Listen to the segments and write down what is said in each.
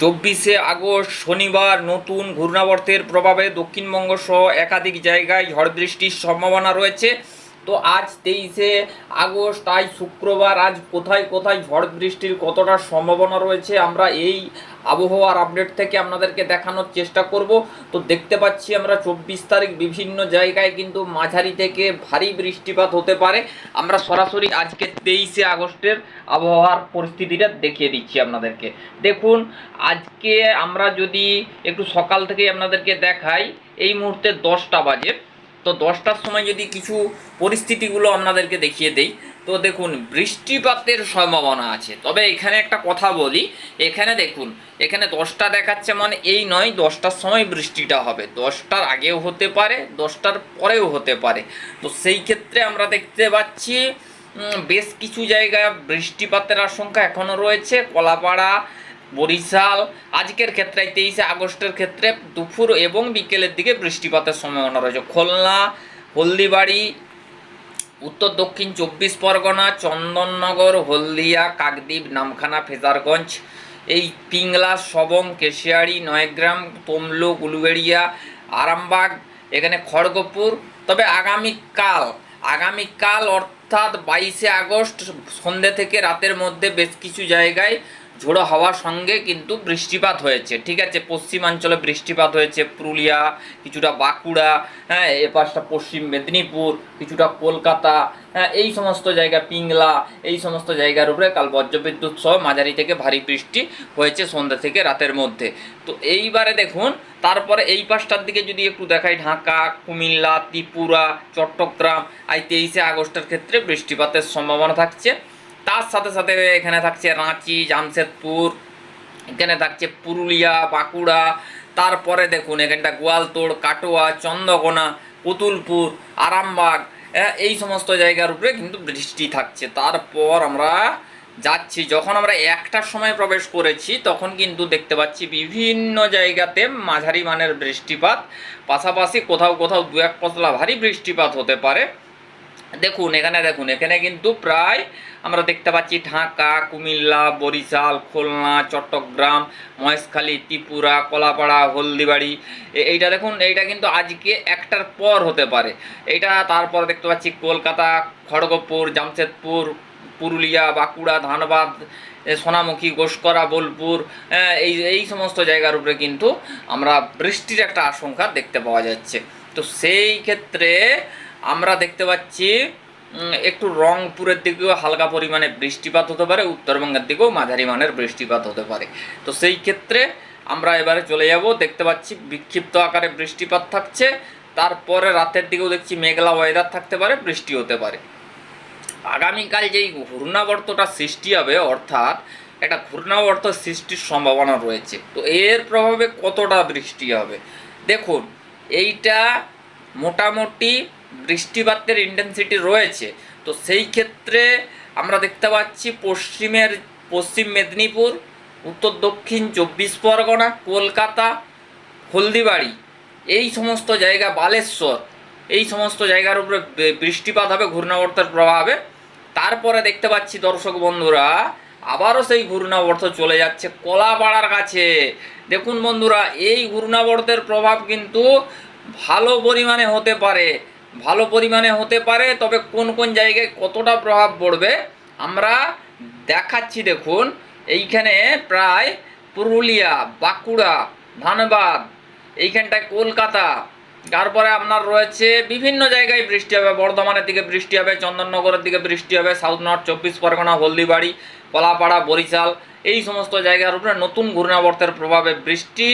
চব্বিশে আগস্ট শনিবার নতুন ঘূর্ণাবর্তের প্রভাবে দক্ষিণবঙ্গ সহ একাধিক জায়গায় ঝড় বৃষ্টির সম্ভাবনা রয়েছে। তো আজ তেইশে আগস্ট, আজ শুক্রবার, আজ কোথায় কোথায় ঝড় বৃষ্টির কতটা সম্ভাবনা রয়েছে আমরা এই আবহাওয়ার আপডেট থেকে আপনাদেরকে দেখানোর চেষ্টা করব। তো দেখতে পাচ্ছি আমরা চব্বিশ তারিখ বিভিন্ন জায়গায় কিন্তু মাঝারি থেকে ভারী বৃষ্টিপাত হতে পারে। আমরা সরাসরি আজকে তেইশে আগস্টের আবহাওয়ার পরিস্থিতিটা দেখিয়ে দিচ্ছি আপনাদেরকে। দেখুন, আজকে আমরা যদি একটু সকাল থেকেই আপনাদেরকে দেখাই, এই মুহূর্তে দশটা বাজে। তো দশটার সময় যদি কিছু পরিস্থিতিগুলো আপনাদেরকে দেখিয়ে দেই, তো দেখুন, বৃষ্টিপাতের সম্ভাবনা আছে। তবে এখানে একটা কথা বলি, এখানে দেখুন, এখানে দশটা দেখাচ্ছে মানে এই নয়, দশটার সময় বৃষ্টিটা হবে। দশটার আগেও হতে পারে, দশটার পরেও হতে পারে। তো সেই ক্ষেত্রে আমরা দেখতে পাচ্ছি বেশ কিছু জায়গায় বৃষ্টিপাতের আশঙ্কা এখনও রয়েছে। কলাপাড়া বরিশাল, আজকের ক্ষেত্রে তেইশে আগস্টের ক্ষেত্রে দুপুর এবং বিকেলের দিকে বৃষ্টিপাতের সম্ভাবনা রয়েছে খুলনা, হলদিবাড়ি, উত্তর দক্ষিণ চব্বিশ পরগনা, চন্দননগর, হলদিয়া, কাকদ্বীপ, নামখানা, ফেজারগঞ্জ, এই পিংলা, সবং, কেশিয়াড়ি, নয়গ্রাম, তমলুক, উলুবেড়িয়া, আরামবাগ, এখানে খড়গপুর। তবে আগামীকাল আগামীকাল অর্থাৎ বাইশে আগস্ট সন্ধ্যে থেকে রাতের মধ্যে বেশ কিছু জায়গায় ঝোড়ো হওয়ার সঙ্গে কিন্তু বৃষ্টিপাত হয়েছে, ঠিক আছে? পশ্চিমাঞ্চলে বৃষ্টিপাত হয়েছে, পুরুলিয়া, কিছুটা বাঁকুড়া হ্যাঁ এ পাশটা পশ্চিম মেদিনীপুর, কিছুটা কলকাতা হ্যাঁ এই সমস্ত জায়গা, পিংলা, এই সমস্ত জায়গার উপরে কাল বজ্রবিদ্যুৎ সহ মাঝারি থেকে ভারী বৃষ্টি হয়েছে সন্ধ্যা থেকে রাতের মধ্যে। তো এইবারে দেখুন, তারপরে এই পাশটার দিকে যদি একটু দেখাই, ঢাকা, কুমিল্লা, ত্রিপুরা, চট্টগ্রাম, আই তেইশে আগস্টের ক্ষেত্রে বৃষ্টিপাতের সম্ভাবনা থাকছে। তার সাথে সাথে এখানে থাকছে রাঁচি জামশেদপুর এখানে থাকছে পুরুলিয়া বাঁকুড়া তারপরে দেখুন এখানটা গোয়ালতোড় কাটোয়া চন্দ্রকোনা পুতুলপুর আরামবাগ হ্যাঁ, এই সমস্ত জায়গার উপরে কিন্তু বৃষ্টি থাকছে। তারপর আমরা যাচ্ছি যখন আমরা একটার সময় প্রবেশ করেছি তখন কিন্তু দেখতে পাচ্ছি বিভিন্ন জায়গাতে মাঝারি মানের বৃষ্টিপাত পাশাপাশি কোথাও কোথাও দু এক পতলা ভারী বৃষ্টিপাত হতে পারে। দেখুন, এখানে দেখুন, এখানে কিন্তু প্রায় আমরা দেখতে পাচ্ছি ঢাকা, কুমিল্লা, বরিশাল, খুলনা, চট্টগ্রাম, মহেশখালী, ত্রিপুরা, কলাপাড়া, হলদিবাড়ি। এইটা দেখুন, এইটা কিন্তু আজকে একটার পর হতে পারে। এইটা তারপর দেখতে পাচ্ছি কলকাতা, খড়গপুর, জামশেদপুর, পুরুলিয়া, বাঁকুড়া, ধানবাদ সোনামুখী ঘোষকরা বোলপুর এই এই সমস্ত জায়গার উপরে কিন্তু আমরা বৃষ্টির একটা আশঙ্কা দেখতে পাওয়া যাচ্ছে। তো সেই ক্ষেত্রে আমরা দেখতে পাচ্ছি একটু রংপুরের দিকেও হালকা পরিমাণে বৃষ্টিপাত হতে পারে, উত্তরবঙ্গের দিকেও মাঝারি মানের বৃষ্টিপাত হতে পারে। তো সেই ক্ষেত্রে আমরা এবারে চলে যাব, দেখতে পাচ্ছি বিক্ষিপ্ত আকারে বৃষ্টিপাত থাকছে, তারপরে রাতের দিকেও দেখছি মেঘলা ওয়েদার থাকতে পারে, বৃষ্টি হতে পারে। আগামীকাল যেই ঘূর্ণাবর্তটা সৃষ্টি হবে, অর্থাৎ একটা ঘূর্ণাবর্ত সৃষ্টির সম্ভাবনা রয়েছে, তো এর প্রভাবে কতটা বৃষ্টি হবে? দেখুন, এইটা মোটামুটি বৃষ্টিপাতের ইন্টেন্সিটি রয়েছে। তো সেই ক্ষেত্রে আমরা দেখতে পাচ্ছি পশ্চিমের, পশ্চিম মেদিনীপুর, উত্তর দক্ষিণ চব্বিশ পরগনা, কলকাতা, হলদিবাড়ি, এই সমস্ত জায়গা, বালেশ্বর, এই সমস্ত জায়গার উপরে বৃষ্টিপাত হবে, ঘূর্ণাবর্তের প্রভাবে তারপরে দেখতে পাচ্ছি দর্শক বন্ধুরা, আবারও সেই ঘূর্ণাবর্ত চলে যাচ্ছে কলাপাড়ার কাছে। দেখুন বন্ধুরা, এই ঘূর্ণাবর্তের প্রভাব কিন্তু ভালো পরিমাণে হতে পারে। ভালো পরিমাণে হতে পারে, তবে কোন কোন জায়গায় কতটা প্রভাব পড়বে, আমরা দেখাচ্ছি দেখুন। এইখানে প্রায় পুরুলিয়া, বাঁকুড়া, ধানবাদ, এইখানটায় কলকাতা, তারপরে আপনার রয়েছে বিভিন্ন জায়গায় বৃষ্টি হবে, বর্ধমানের দিকে বৃষ্টি হবে, চন্দননগরের দিকে বৃষ্টি হবে সাউথ নর্থ চব্বিশ পরগনা, হলদিবাড়ি কলাপাড়া, বরিশাল, এই সমস্ত জায়গার উপরে নতুন ঘূর্ণাবর্তের প্রভাবে বৃষ্টি,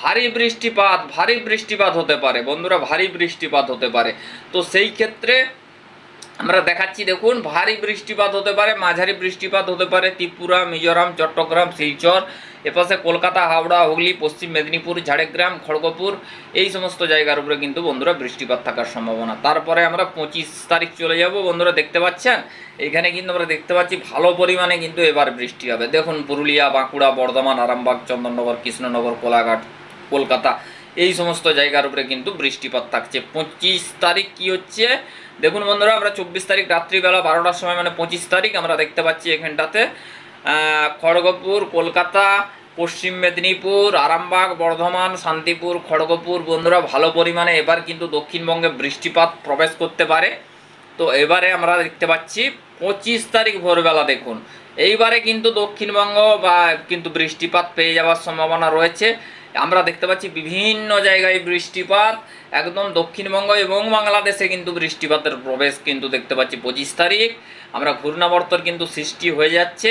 ভারী বৃষ্টিপাত ভারী বৃষ্টিপাত হতে পারে। বন্ধুরা, ভারী বৃষ্টিপাত হতে পারে। তো সেই ক্ষেত্রে আমরা দেখাচ্ছি, দেখুন, ভারী বৃষ্টিপাত হতে পারে, মাঝারি বৃষ্টিপাত হতে পারে, ত্রিপুরা, মিজোরাম, চট্টগ্রাম, শিলচর, এপাশে কলকাতা, হাওড়া, হুগলি, পশ্চিম মেদিনীপুর, ঝাড়গ্রাম, খড়গপুর, এই সমস্ত জায়গার উপরে কিন্তু বন্ধুরা বৃষ্টিপাত থাকার সম্ভাবনা। তারপরে আমরা পঁচিশ তারিখ চলে যাব, বন্ধুরা দেখতে পাচ্ছেন? এখানে কিন্তু আমরা দেখতে পাচ্ছি ভালো পরিমাণে কিন্তু এবার বৃষ্টি হবে। দেখুন, পুরুলিয়া, বাঁকুড়া, বর্ধমান, আরামবাগ, চন্দননগর, কৃষ্ণনগর, কোলাঘাট, কলকাতা, এই সমস্ত জায়গার উপরে কিন্তু বৃষ্টিপাত থাকছে। পঁচিশ তারিখ কি হচ্ছে? দেখুন বন্ধুরা, আমরা চব্বিশ তারিখ রাত্রিবেলা বারোটার সময় মানে পঁচিশ তারিখ আমরা দেখতে পাচ্ছি এখানটাতে। খড়গপুর, কলকাতা, পশ্চিম মেদিনীপুর, আরামবাগ, বর্ধমান, শান্তিপুর, খড়গপুর। বন্ধুরা, ভালো পরিমাণে এবার কিন্তু দক্ষিণবঙ্গে বৃষ্টিপাত প্রবেশ করতে পারে। তো এবারে আমরা দেখতে পাচ্ছি পঁচিশ তারিখ ভোরবেলা দেখুন। এইবারে কিন্তু দক্ষিণবঙ্গ বা কিন্তু বৃষ্টিপাত পেয়ে যাওয়ার সম্ভাবনা রয়েছে। আমরা দেখতে পাচ্ছি বিভিন্ন জায়গায় বৃষ্টিপাত, একদম দক্ষিণবঙ্গ এবং বাংলাদেশে কিন্তু বৃষ্টিপাতের প্রবেশ কিন্তু দেখতে পাচ্ছি পঁচিশ তারিখ। আমরা ঘূর্ণাবর্তর কিন্তু সৃষ্টি হয়ে যাচ্ছে।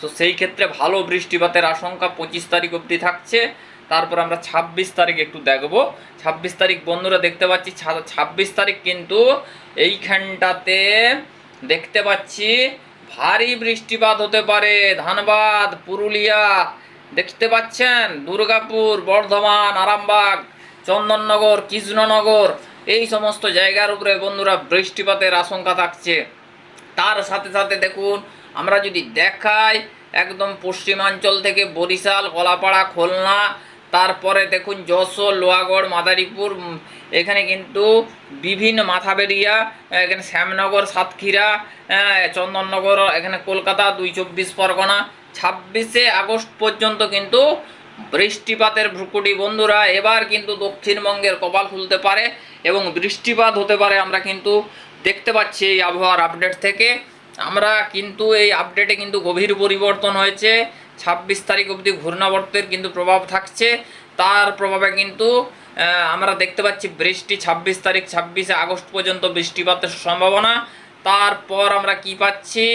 তো সেই ক্ষেত্রে ভালো বৃষ্টিপাতের আশঙ্কা পঁচিশ তারিখ অবধি থাকছে। তারপর আমরা ছাব্বিশ তারিখ একটু দেখব। ছাব্বিশ তারিখ বন্ধুরা দেখতে পাচ্ছি ছাব্বিশ তারিখ কিন্তু এইখানটাতে দেখতে পাচ্ছি ভারী বৃষ্টিপাত হতে পারে। ধানবাদ, পুরুলিয়া দেখতে পাচ্ছেন দুর্গাপুর, বর্ধমান, আরামবাগ, চন্দননগর, কৃষ্ণনগর, এই সমস্ত জায়গার উপরে বন্ধুরা বৃষ্টিপাতের আশঙ্কা থাকছে। তার সাথে সাথে দেখুন, আমরা যদি দেখাই, একদম পশ্চিমাঞ্চল থেকে বরিশাল কলাপাড়া খুলনা, তারপরে দেখুন যশোর, লোহাগড়, মাদারীপুর এখানে কিন্তু বিভিন্ন মাথাবেরিয়া, এখানে শ্যামনগর, সাতক্ষীরা চন্দননগর, এখানে কলকাতা, দুই চব্বিশ পরগনা ছাব্বিশে আগস্ট পর্যন্ত কিন্তু বৃষ্টিপাতের ভ্রুকুটি, বন্ধুরা, এবার কিন্তু দক্ষিণবঙ্গের কপাল খুলতে পারে এবং বৃষ্টিপাত হতে পারে আমরা কিন্তু দেখতে পাচ্ছি এই আবহাওয়ার আপডেট থেকে। আমরা কিন্তু এই আপডেটে কিন্তু গভীর পরিবর্তন হয়েছে। ছাব্বিশ তারিখ অবধি ঘূর্ণাবর্তের কিন্তু প্রভাব থাকছে। তার প্রভাবে কিন্তু আমরা দেখতে পাচ্ছি বৃষ্টি ছাব্বিশ তারিখ ছাব্বিশে আগস্ট পর্যন্ত বৃষ্টিপাতের সম্ভাবনা। তারপর আমরা কি পাচ্ছি?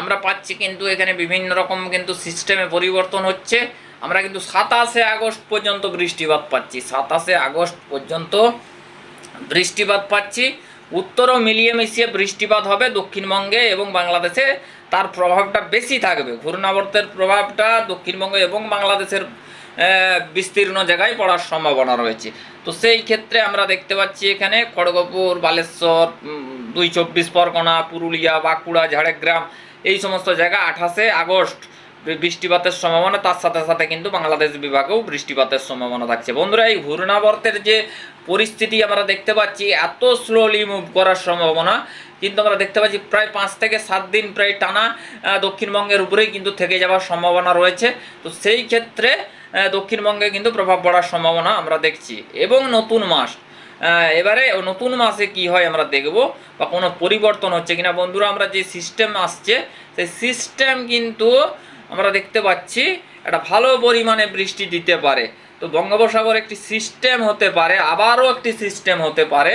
আমরা পাচ্ছি কিন্তু এখানে বিভিন্ন রকম কিন্তু সিস্টেমে পরিবর্তন হচ্ছে। আমরা কিন্তু সাতাশে আগস্ট পর্যন্ত বৃষ্টিপাত পাচ্ছি। সাতাশে আগস্ট পর্যন্ত বৃষ্টিপাত পাচ্ছি। উত্তরও মিলিয়ে মিশিয়ে বৃষ্টিপাত হবে দক্ষিণবঙ্গে এবং বাংলাদেশে। তার প্রভাবটা বেশি থাকবে। ঘূর্ণাবর্তের প্রভাবটা দক্ষিণবঙ্গ এবং বাংলাদেশের বিস্তীর্ণ জায়গায় পড়ার সম্ভাবনা রয়েছে। তো সেই ক্ষেত্রে আমরা দেখতে পাচ্ছি এখানে খড়গপুর, বালেশ্বর দুই চব্বিশ পরগনা, পুরুলিয়া, বাঁকুড়া, ঝাড়গ্রাম এই সমস্ত জায়গা আঠাশে আগস্ট বৃষ্টিপাতের সম্ভাবনা, তার সাথে সাথে কিন্তু বাংলাদেশ বিভাগেও বৃষ্টিপাতের সম্ভাবনা থাকছে। বন্ধুরা, এই ঘূর্ণাবর্তের যে পরিস্থিতি আমরা দেখতে পাচ্ছি, এত স্লোলি মুভ করার সম্ভাবনা, কিন্তু আমরা দেখতে পাচ্ছি প্রায় পাঁচ থেকে সাত দিন প্রায় টানা দক্ষিণবঙ্গের উপরেই কিন্তু থেকে যাওয়ার সম্ভাবনা রয়েছে। তো সেই ক্ষেত্রে দক্ষিণবঙ্গে কিন্তু প্রভাব পড়ার সম্ভাবনা আমরা দেখছি। এবং নতুন মাস এবারে নতুন মাসে কি হয় আমরা দেখব বা কোনো পরিবর্তন হচ্ছে কিনা। বন্ধুরা, আমরা যে সিস্টেম আসছে, সেই সিস্টেম কিন্তু আমরা দেখতে পাচ্ছি একটা ভালো পরিমাণে বৃষ্টি দিতে পারে। তো বঙ্গোপসাগর একটি সিস্টেম হতে পারে, আবারও একটি সিস্টেম হতে পারে।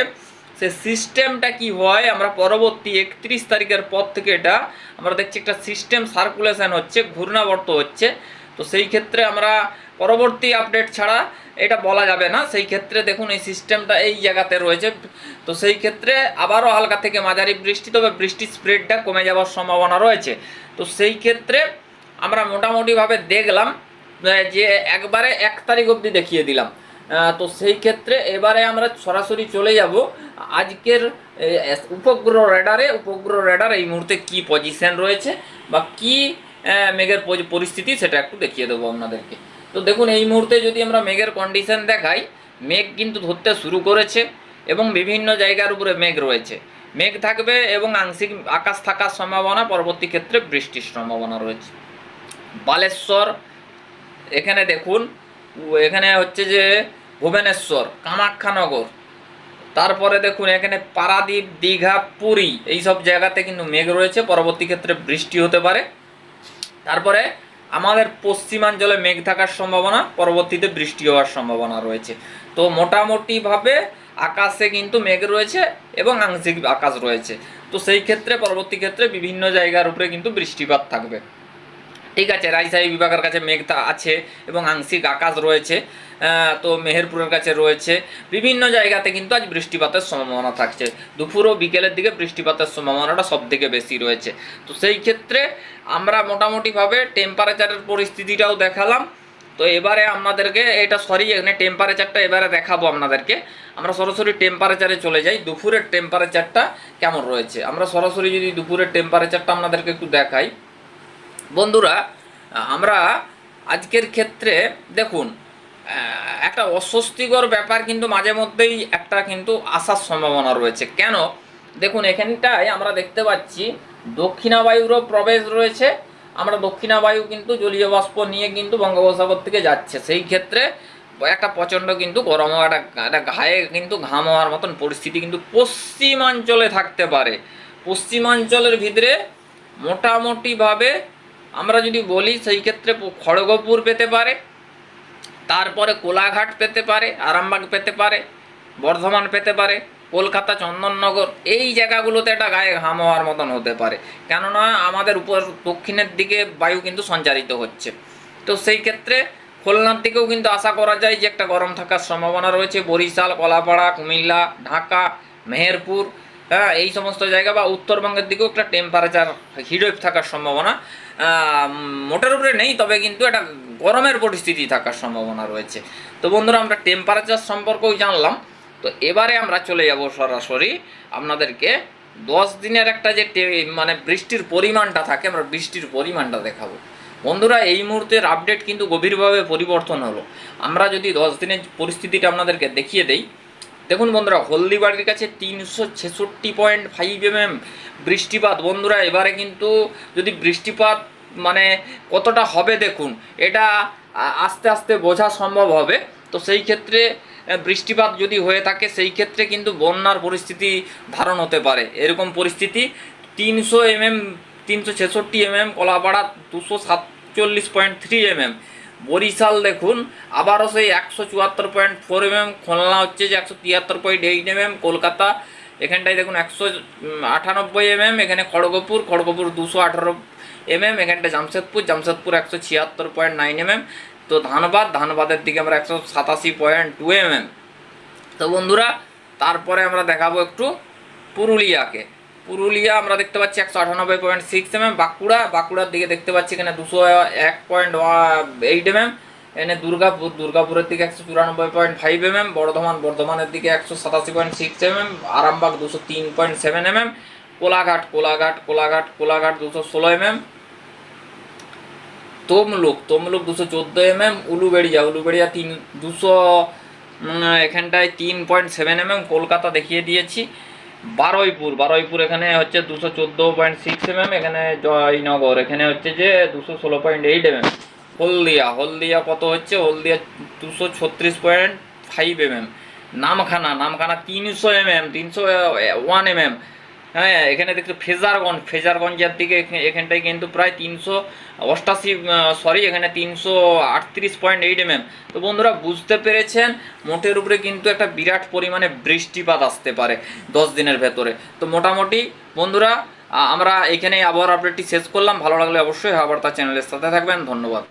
সে সিস্টেমটা কি হয়, আমরা পরবর্তী একত্রিশ তারিখের পর থেকে এটা আমরা দেখছি একটা সিস্টেম সার্কুলেশন হচ্ছে, ঘূর্ণাবর্ত হচ্ছে। তো সেই ক্ষেত্রে আমরা পরবর্তী আপডেট ছাড়া এটা বলা যাবে না। সেই ক্ষেত্রে দেখুন, এই সিস্টেমটা এই জায়গাতে রয়েছে। তো সেই ক্ষেত্রে আবারও হালকা থেকে মাঝারি বৃষ্টি, তবে বৃষ্টির স্প্রেডটা কমে যাওয়ার সম্ভাবনা রয়েছে। তো সেই ক্ষেত্রে আমরা মোটামুটিভাবে দেখলাম যে একবারে এক তারিখ অবধি দেখিয়ে দিলাম। তো সেই ক্ষেত্রে এবারে আমরা সরাসরি চলে যাব। আজকের উপগ্রহ রেডারে, উপগ্রহ রেডার এই মুহূর্তে কি পজিশন রয়েছে বা কি মেঘের পরিস্থিতি সেটা একটু দেখিয়ে দেবো আপনাদেরকে। তো দেখুন, এই মুহূর্তে যদি আমরা মেঘের কন্ডিশন দেখাই, মেঘ কিন্তু ধরতে শুরু করেছে এবং বিভিন্ন জায়গার উপরে মেঘ রয়েছে। মেঘ থাকবে এবং আংশিক আকাশ থাকার সম্ভাবনা, পরবর্তী ক্ষেত্রে বৃষ্টির সম্ভাবনা রয়েছে। বালেশ্বর, এখানে দেখুন, এখানে হচ্ছে যে ভুবনেশ্বর কামাখ্যানগর তারপরে দেখুন, এখানে পারাদ্বীপ, দীঘা, পুরী, এইসব জায়গাতে কিন্তু মেঘ রয়েছে। পরবর্তী ক্ষেত্রে বৃষ্টি হতে পারে। তারপরে আমাদের পশ্চিমাঞ্চলে মেঘ থাকার সম্ভাবনা, পরবর্তীতে বৃষ্টি হওয়ার সম্ভাবনা রয়েছে। তো মোটামুটিভাবে আকাশে কিন্তু মেঘ রয়েছে এবং আংশিক আকাশ রয়েছে। তো সেই ক্ষেত্রে, পরবর্তী ক্ষেত্রে বিভিন্ন জায়গার উপরে কিন্তু বৃষ্টিপাত থাকবে। ঠিক আছে, রাজশাহী বিভাগের কাছে মেঘ আছে এবং আংশিক আকাশ রয়েছে। তো মেহেরপুরের কাছে রয়েছে। বিভিন্ন জায়গাতে কিন্তু আজ বৃষ্টিপাতের সম্ভাবনা থাকছে। দুপুর ও বিকেলের দিকে বৃষ্টিপাতের সম্ভাবনাটা সব থেকে বেশি রয়েছে। তো সেই ক্ষেত্রে আমরা মোটামুটিভাবে টেম্পারেচারের পরিস্থিতিটাও দেখালাম। তো এবারে আপনাদেরকে এটা সরি এখানে টেম্পারেচারটা এবারে দেখাবো আপনাদেরকে। আমরা সরাসরি টেম্পারেচারে চলে যাই। দুপুরের টেম্পারেচারটা কেমন রয়েছে? আমরা সরাসরি যদি দুপুরের টেম্পারেচারটা আপনাদেরকে একটু দেখাই। বন্ধুরা, আমরা আজকের ক্ষেত্রে দেখুন একটা অস্বস্তিকর ব্যাপার কিন্তু মাঝে মধ্যেই একটা কিন্তু আসার সম্ভাবনা রয়েছে। কেন? দেখুন, এখানটায় আমরা দেখতে পাচ্ছি দক্ষিণাবায়ুরও প্রবেশ রয়েছে। আমরা দক্ষিণা বায়ু কিন্তু জলীয় বাষ্প নিয়ে কিন্তু বঙ্গোপসাগর থেকে যাচ্ছে। সেই ক্ষেত্রে একটা প্রচণ্ড কিন্তু গরম একটা একটা ঘায়ে কিন্তু ঘাম হওয়ার মতন পরিস্থিতি কিন্তু পশ্চিমাঞ্চলে থাকতে পারে। পশ্চিমাঞ্চলের ভিতরে মোটামুটিভাবে আমরা যদি বলি, সেই ক্ষেত্রে খড়গপুর পেতে পারে। তারপরে কোলাঘাট পেতে পারে, আরামবাগ পেতে পারে, বর্ধমান পেতে পারে, কলকাতা, চন্দননগর, এই জায়গাগুলোতে একটা গায়ে ঘাম হওয়ার মতন হতে পারে। কেননা আমাদের উপর দক্ষিণের দিকে বায়ু কিন্তু সঞ্চারিত হচ্ছে। তো সেই ক্ষেত্রে খুলনার দিকেও কিন্তু আশা করা যায় যে একটা গরম থাকার সম্ভাবনা রয়েছে। বরিশাল, কলাপাড়া, কুমিল্লা, ঢাকা, মেহেরপুর হ্যাঁ এই সমস্ত জায়গা বা উত্তরবঙ্গের দিকেও একটা টেম্পারেচার হিডওয়েভ থাকার সম্ভাবনা মোটের উপরে নেই, তবে কিন্তু একটা গরমের পরিস্থিতি থাকার সম্ভাবনা রয়েছে। তো বন্ধুরা, আমরা টেম্পারেচার সম্পর্কেও জানলাম। তো এবারে আমরা চলে যাব সরাসরি আপনাদেরকে দশ দিনের একটা যে মানে বৃষ্টির পরিমাণটা থাকে, আমরা বৃষ্টির পরিমাণটা দেখাবো। বন্ধুরা, এই মুহূর্তের আপডেট কিন্তু গভীরভাবে পরিবর্তন হলো। আমরা যদি দশ দিনের পরিস্থিতিটা আপনাদেরকে দেখিয়ে দেই। দেখুন বন্ধুরা, হলদিবাড়ির কাছে তিনশো ছেষট্টি পয়েন্ট ফাইভ এমএম বৃষ্টিপাত। বন্ধুরা, এবারে কিন্তু যদি বৃষ্টিপাত মানে কতটা হবে দেখুন, এটা আস্তে আস্তে বোঝা সম্ভব হবে। তো সেই ক্ষেত্রে বৃষ্টিপাত যদি হয়ে থাকে, সেই ক্ষেত্রে কিন্তু বন্যার পরিস্থিতি ধারণ হতে পারে। এরকম পরিস্থিতি, তিনশো এমএম, তিনশো ছেষট্টি এমএম, কলাপাড়া দুশো সাতচল্লিশ পয়েন্ট থ্রি এমএম। বরিশাল দেখুন, আবারও সেই একশো চুয়াত্তর পয়েন্ট ফোর এমএম, খুলনা হচ্ছে যে একশো তিয়াত্তর পয়েন্ট এইট এমএম, কলকাতা এখানটায় দেখুন একশো আটানব্বই এমএম, এখানে খড়গপুর খড়গপুর দুশো আঠারো এমএম এখানটা জামশেদপুর জামশেদপুর একশো ছিয়াত্তর পয়েন্ট নাইন এমএম তো ধানবাদ, ধানবাদের দিকে আমরা একশো সাতাশি পয়েন্ট টু এমএম তো বন্ধুরা, তারপরে আমরা দেখাবো একটু পুরুলিয়াকে। পুরুলিয়া আমরা দেখতে পাচ্ছি একশো আটানব্বই পয়েন্ট সিক্স এমএম বাঁকুড়া, বাঁকুড়ার দিকে দেখতে পাচ্ছি এখানে দুশো এক পয়েন্ট এইট এমএম এখানে দুর্গাপুর, দুর্গাপুরের দিকে একশো চুরানব্বই পয়েন্ট ফাইভ এমএম বর্ধমান, বর্ধমানের দিকে একশো সাতাশি পয়েন্ট সিক্স এমএম আরামবাগ দুশো তিন point seven MM Kolaghat Kolaghat Kolaghat Kolaghat দুশো ষোলো এমএম তমলুক তমলুক দুশো চোদ্দ এমএম উলুবেড়িয়া উলুবেড়িয়া তিন, দুশো এখানটায় তিন পয়েন্ট সেভেন এমএম কলকাতা দেখিয়ে দিয়েছি। বারুইপুর বারুইপুর এখানে হচ্ছে দুশো চোদ্দ পয়েন্ট সিক্স এমএম এখানে জয়নগর, এখানে হচ্ছে যে দুশো ষোলো point eight MM Haldia Haldia কত হচ্ছে? হলদিয়া দুশো ছত্রিশ point five MM Namkhana Namkhana তিনশো এমএম তিনশো ওয়ান এমএম হ্যাঁ এখানে দেখতে ফেজারগঞ্জ, ফেজারগঞ্জের দিকে এখানে- এখানটায় কিন্তু প্রায় তিনশো অষ্টাশি সরি এখানে তিনশো আটত্রিশ পয়েন্ট এইট এমএম তো বন্ধুরা, বুঝতে পেরেছেন? মোটের উপরে কিন্তু একটা বিরাট পরিমাণে বৃষ্টিপাত আসতে পারে দশ দিনের ভেতরে। তো মোটামুটি, বন্ধুরা আমরা এখানে আবহাওয়ার আপডেটটি শেষ করলাম। ভালো লাগলে অবশ্যই আবার তার চ্যানেলের সাথে থাকবেন। ধন্যবাদ।